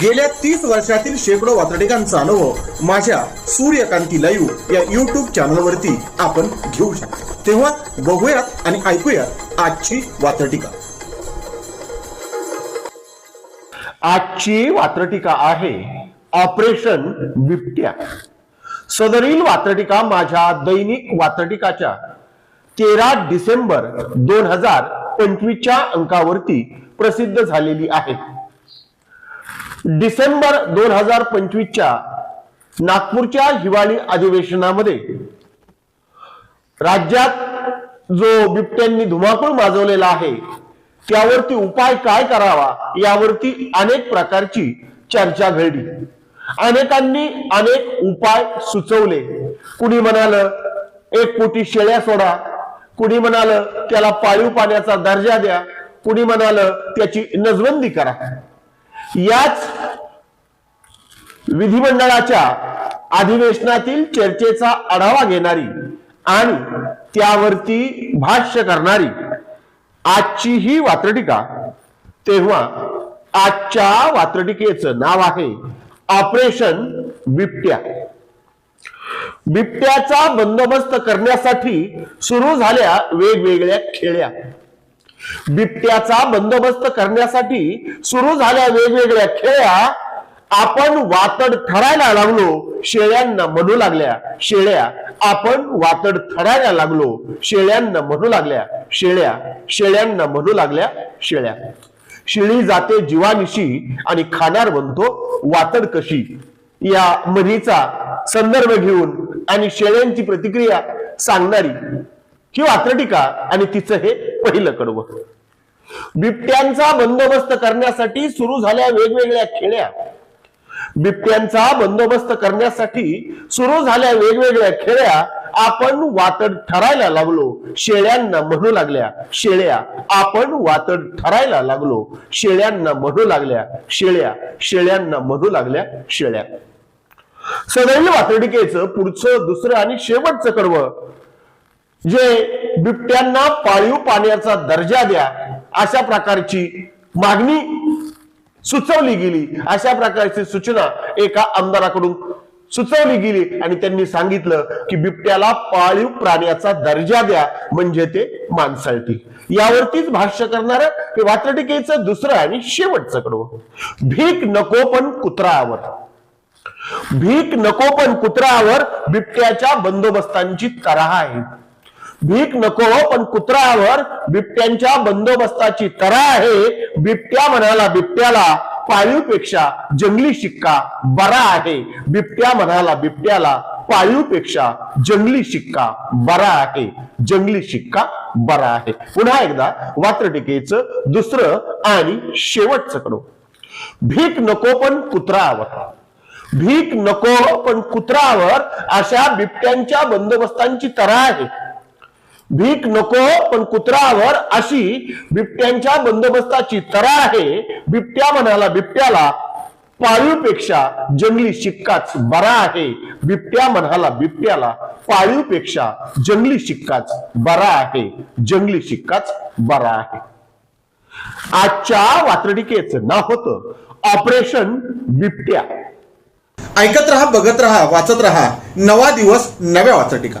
गेल्या तीस वर्षातील शेकडो वातडिकांचा अनुभव माझ्या सूर्यकांती लाईव्ह या युट्यूब चॅनलवरती आपण घेऊ शकतो. तेव्हा बघूयात आणि ऐकूयात आजची वातडिका आजची वात्रटिका आहे ऑपरेशन बिबट्या. सदरील वात्रटिका माझ्या दैनिक वात्रटिकाच्या तेरा डिसेंबर दोन हजार पंचवीसच्या अंकावरती प्रसिद्ध झालेली आहे. डिसेंबर दोन हजार पंचवीसच्या नागपूरच्या हिवाळी अधिवेशनामध्ये राज्यात जो बिबट्यांनी धुमाकूळ माजवलेला आहे त्यावरती उपाय काय करावा यावरती अनेक प्रकारची चर्चा घडली. अनेकांनी अनेक उपाय सुचवले. कुणी म्हणाल एक कोटी शेळ्या सोडा. कुणी म्हणाल त्याला पाळीव पाण्याचा दर्जा द्या. कुणी म्हणाल त्याची नजबंदी करा. याच विधिमंडळाच्या अधिवेशनातील चर्चेचा आढावा घेणारी आणि त्यावरती भाष्य करणारी आजची ही वात्रटिका तेव्हा आजच्या वात्रटिकेचं नाव आहे ऑपरेशन बिबट्या. बिबट्याचा बंदोबस्त करण्यासाठी सुरू झाल्या वेगवेगळ्या खेळ्या. बिबट्याचा बंदोबस्त करण्यासाठी सुरू झाल्या वेगवेगळ्या खेळ्या. आपण वातड ठरायला लागलो शेळ्यांना म्हणू लागल्या. शेळ्या आपण वातड ठरायला लागलो शेळ्यांना म्हणू लागल्या. शेळ्या शेळ्यांना म्हणू लागल्या शेळ्या. शिळी जाते जीवानिशी आणि खाणार म्हणतो वातड कशी. या म्हणीचा संदर्भ घेऊन आणि शेळ्यांची प्रतिक्रिया सांगणारी ही वात्रटिका आणि तिचं हे पहिलं कडवं. बिबट्यांचा बंदोबस्त करण्यासाठी सुरू झाल्या वेगवेगळ्या खेळ्या बिबट्यांचा बंदोबस्त करण्यासाठी सुरू झाल्या वेगवेगळ्या खेळ्या आपण वातड ठरायला लागलो. शेळ्यांना म्हणू लागल्या. शेळ्या आपण वातड ठरायला लागलो. शेळ्यांना म्हणू लागल्या. शेळ्या शेळ्यांना म्हणू लागल्या. शेळ्या. सदैव वातडिकेचं पुढचं दुसरं आणि शेवटचं कडवं. जे बिबट्यांना पाळीव पाण्याचा दर्जा द्या अशा प्रकारची मागणी सुचवली गेली. अशा प्रकारची सूचना एका आमदाराकडून सुचवली गेली आणि त्यांनी सांगितलं की बिबट्याला पाळीव प्राण्याचा दर्जा द्या म्हणजे ते माणसाळतील. यावरतीच भाष्य करणार वात्रटिकेचं दुसरं आणि शेवटचं कडवं. भीक नको पण कुत्रावर भीक नको पण कुत्रावर बिबट्याच्या बंदोबस्तांची तराह आहे. भीक नको पण कुत्रावर बिबट्यांच्या बंदोबस्ताची तरा आहे. बिबट्या म्हणाला बिबट्याला पाळीवपेक्षा जंगली शिक्का बरा आहे. बिबट्या म्हणाला बिबट्याला पाळीवपेक्षा जंगली शिक्का बरा आहे. जंगली शिक्का बरा आहे. पुन्हा एकदा वात्रटिकेचं दुसरं आणि शेवटचं कडो. भीक नको पण कुत्रावर भीक नको पण कुत्रावर अशा बिबट्यांच्या बंदोबस्तांची तरा आहे. भीक नको पण कुत्रावर अशी बिबट्यांच्या बंदोबस्ताची तरा आहे. बिबट्या म्हणाला बिबट्याला पाळीवपेक्षा जंगली शिक्काच बरा आहे. बिबट्या म्हणाला बिबट्याला पाळीवपेक्षा जंगली शिक्काच बरा आहे. जंगली शिक्काच बरा आहे. आजच्या वात्रटिकेचं नाव होतं ऑपरेशन बिबट्या. ऐकत रहा बघत रहा वाचत रहा. नवा दिवस नव्या वाचटिका